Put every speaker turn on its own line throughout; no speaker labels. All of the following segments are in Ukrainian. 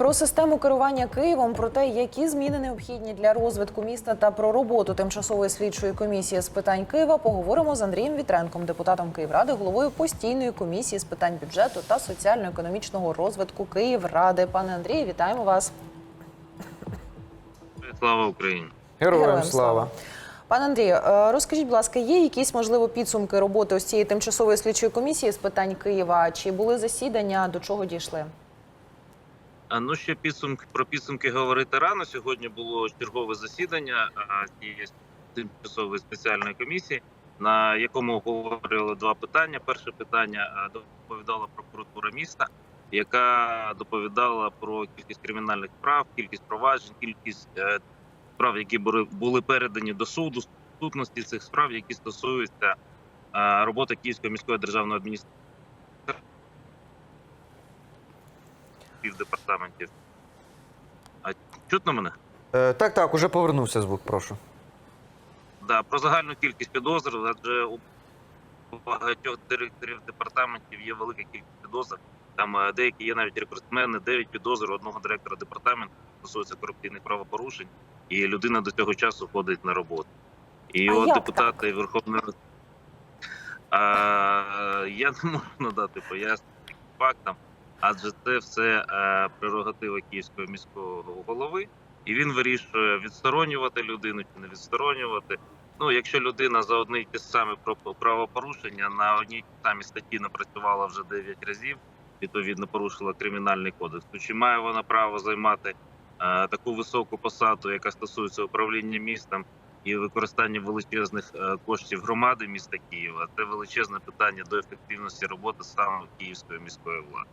Про систему керування Києвом, про те, які зміни необхідні для розвитку міста та про роботу тимчасової слідчої комісії з питань Києва поговоримо з Андрієм Вітренком, депутатом Київради, головою постійної комісії з питань бюджету та соціально-економічного розвитку Київради. Пане Андрію, вітаємо вас.
Слава Україні!
Героям слава.
Пане Андрію, е, розкажіть, будь ласка, є якісь можливо підсумки роботи ось цієї тимчасової слідчої комісії з питань Києва? Чи були засідання? До чого дійшли?
Ну ще підсумки про підсумки говорити рано. Сьогодні було чергове засідання цієї тимчасової спеціальної комісії, на якому обговорювали два питання. Перше питання доповідала прокуратура міста, яка доповідала про кількість кримінальних справ, кількість проваджень, кількість е, справ, які були, були передані до суду, сутності цих справ, які стосуються е, роботи Київської міської державної адміністрації. Півдепартаментів. А чутно мене?
Е, так, так, уже повернувся звук, прошу.
Да, про загальну кількість підозр, адже у багатьох директорів департаментів є велика кількість підозр. Там е, деякі є навіть рекордсмени, 9 підозр у одного директора департаменту стосується корупційних правопорушень, і людина до цього часу ходить на роботу. І
А
от
як
депутати Верховної Ради. Я не можу надати пояснення фактам, адже це все е, прерогатива Київського міського голови, і він вирішує відсторонювати людину чи не відсторонювати. Ну, якщо людина за одне те саме про- правопорушення на одній й тій самій статті напрацювала вже 9 разів, відповідно порушила кримінальний кодекс, то чи має вона право займати е, таку високу посаду, яка стосується управління містом і використання величезних е, коштів громади міста Києва? Це величезне питання до ефективності роботи саме Київської міської влади.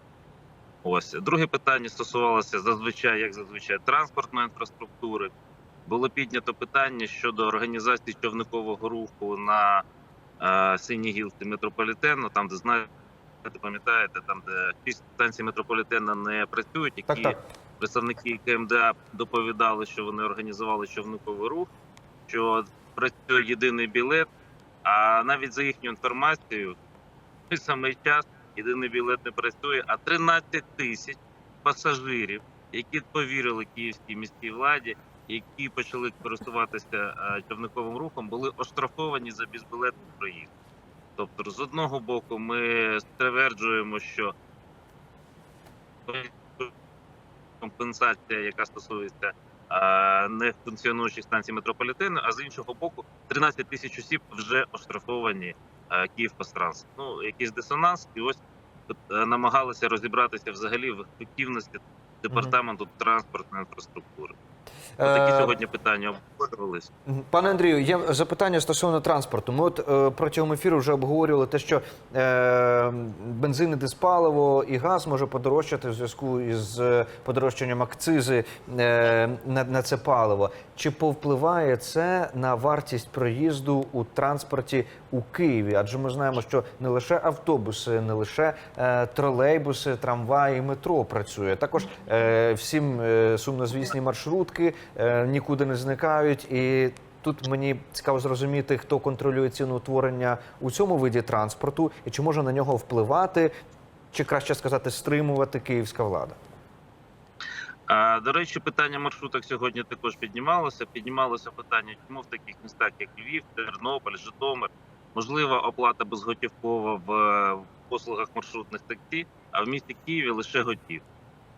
Ось друге питання стосувалося зазвичай, як зазвичай, транспортної інфраструктури. Було піднято питання щодо організації човникового руху на е, синій гілці метрополітену, там де знаєте, пам'ятаєте, там де шість станцій метрополітена не працюють, які
Так, так.
представники КМДА доповідали, що вони організували човниковий рух, що працює єдиний білет. А навіть за їхню інформацією, в той самий час єдиний білет не працює, а 13 тисяч пасажирів, які повірили київській міській владі, які почали користуватися е, човниковим рухом, були оштрафовані за безбілетний проїзд. Тобто, з одного боку, ми стверджуємо, що компенсація, яка стосується е, нефункціонуючих станцій метрополітену, а з іншого боку, 13 тисяч осіб вже оштрафовані е, Київпостранс. Ну, якийсь дисонанс, і ось е, намагалися розібратися взагалі в ефективності департаменту транспортної інфраструктури. Такі
Е,
сьогодні питання обговорювались.
Мгм. Пане Андрію, є запитання стосовно транспорту. Ми от е, протягом ефіру вже обговорювали те, що е, бензин і диспаливо і газ може подорожчати в зв'язку із е, подорожчанням акцизи е, на, на це паливо. Чи повпливає це на вартість проїзду у транспорті у Києві? Адже ми знаємо, що не лише автобуси, не лише е, тролейбуси, трамваї, метро працює. Також е, всім е, сумнозвісні маршрутки е, нікуди не зникають і. Тут мені цікаво зрозуміти, хто контролює ціноутворення у цьому виді транспорту, і чи може на нього впливати, чи краще сказати, стримувати київська влада.
До речі, питання маршруток сьогодні також піднімалося. Піднімалося питання, чому в таких містах, як Львів, Тернопіль, Житомир, можлива оплата безготівкова в послугах маршрутних таксі, а в місті Києві лише готів.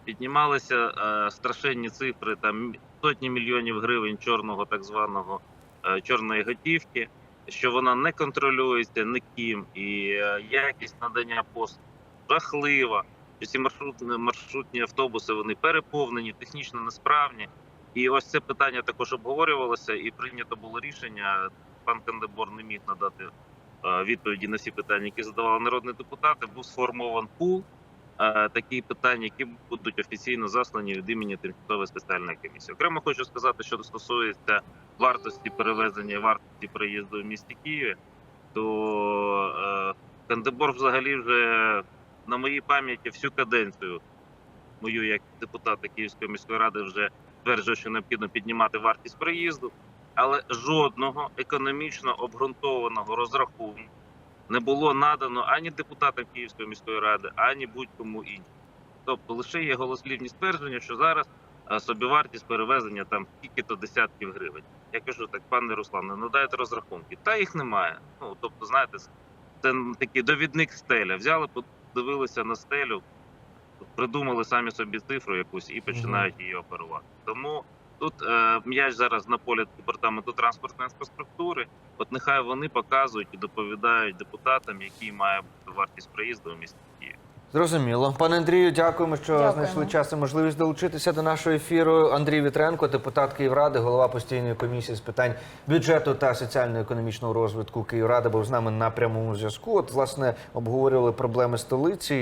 Піднімалися е, страшенні цифри, там сотні мільйонів гривень чорного так званого е, чорної готівки, що вона не контролюється ніким, і е, якість надання послуг жахлива. ці маршрутні, маршрутні автобуси вони переповнені, технічно несправні. І ось це питання також обговорювалося, і прийнято було рішення. Пан Кандебор не міг надати е, відповіді на всі питання, які задавали народні депутати. Був сформован пул такі питання, які будуть офіційно заслані від імені тимчасової спеціальної комісії. Окремо хочу сказати, що стосується вартості перевезення, вартості проїзду в місті Києві, то е, Кандебор взагалі вже на моїй пам'яті всю каденцію мою як депутата Київської міської ради вже стверджує, що необхідно піднімати вартість проїзду, але жодного економічно обґрунтованого розрахунку не було надано ані депутатам Київської міської ради, ані будь-кому іншому. Тобто лише є голослівні ствердження, що зараз е, собівартість перевезення там скільки-то десятків гривень. Я кажу так, пане Руслане, ну дайте розрахунки. Та їх немає. Ну тобто, знаєте, це такий довідник стеля. Взяли, подивилися на стелю, придумали самі собі цифру якусь і починають її оперувати. Тому тут е, м'яч зараз на полі департаменту транспортної інфраструктури. От нехай вони показують і доповідають депутатам, який має бути вартість проїзду в місті Києві.
Зрозуміло. Пане Андрію, дякуємо, що
Дякуємо.
знайшли час і можливість долучитися до нашого ефіру. Андрій Вітренко, депутат Київради, голова постійної комісії з питань бюджету та соціально-економічного розвитку Київради, був з нами на прямому зв'язку. От, власне, обговорювали проблеми столиці.